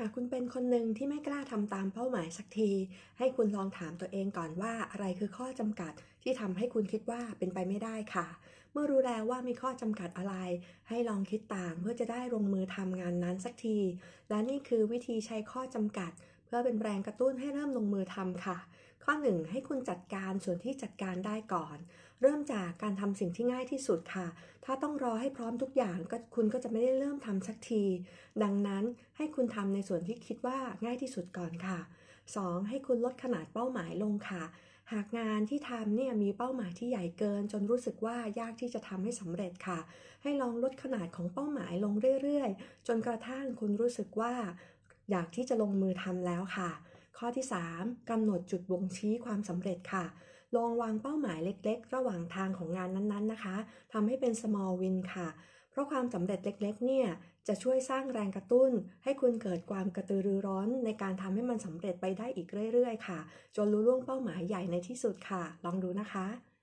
หากคุณเป็นคนหนึ่งที่ไม่กล้าทำตามเป้าหมายสักที ให้คุณลองถามตัวเองก่อนว่าอะไรคือข้อจำกัดที่ทำให้คุณคิดว่าเป็นไปไม่ได้ค่ะ เมื่อรู้แล้วว่ามีข้อจำกัดอะไร ให้ลองคิดต่างเพื่อจะได้ลงมือทำงานนั้นสักที และนี่คือวิธีใช้ข้อจำกัด เพื่อเป็นแรงกระตุ้นให้เริ่มลงมือทำค่ะ ข้อ 1 ให้คุณจัดการส่วนที่จัดการได้ก่อน เริ่มจากการทำสิ่งที่ง่ายที่สุดค่ะ ถ้าต้องรอให้พร้อมทุกอย่างก็คุณก็จะไม่ได้เริ่มทำสักที ดังนั้นให้คุณทำในส่วนที่คิดว่าง่ายที่สุดก่อนค่ะ 2. ให้คุณลดขนาดเป้าหมายลงค่ะ หากงานที่ทำเนี่ยมีเป้าหมายที่ใหญ่เกิน จนรู้สึกว่ายากที่จะทำให้สำเร็จค่ะ ให้ลองลดขนาดของเป้าหมายลงเรื่อยๆ จนกระทั่งคุณรู้สึกว่า อยากที่จะลงมือทำแล้วค่ะ ข้อที่ 3. กำหนดจุดบ่งชี้ความสำเร็จค่ะ ลองวางเป้าหมายเล็ก ๆ ระหว่างทางของงานนั้นๆนะคะทำให้เป็น small win ค่ะ เพราะความสำเร็จเล็ก ๆ เนี่ย จะช่วยสร้างแรงกระตุ้น ให้คุณเกิดความกระตือรือร้นในการทำให้มันสำเร็จไปได้อีกเรื่อย ๆ ค่ะ จนรู้ล่วงเป้าหมายใหญ่ในที่สุดค่ะ ลองดูนะคะ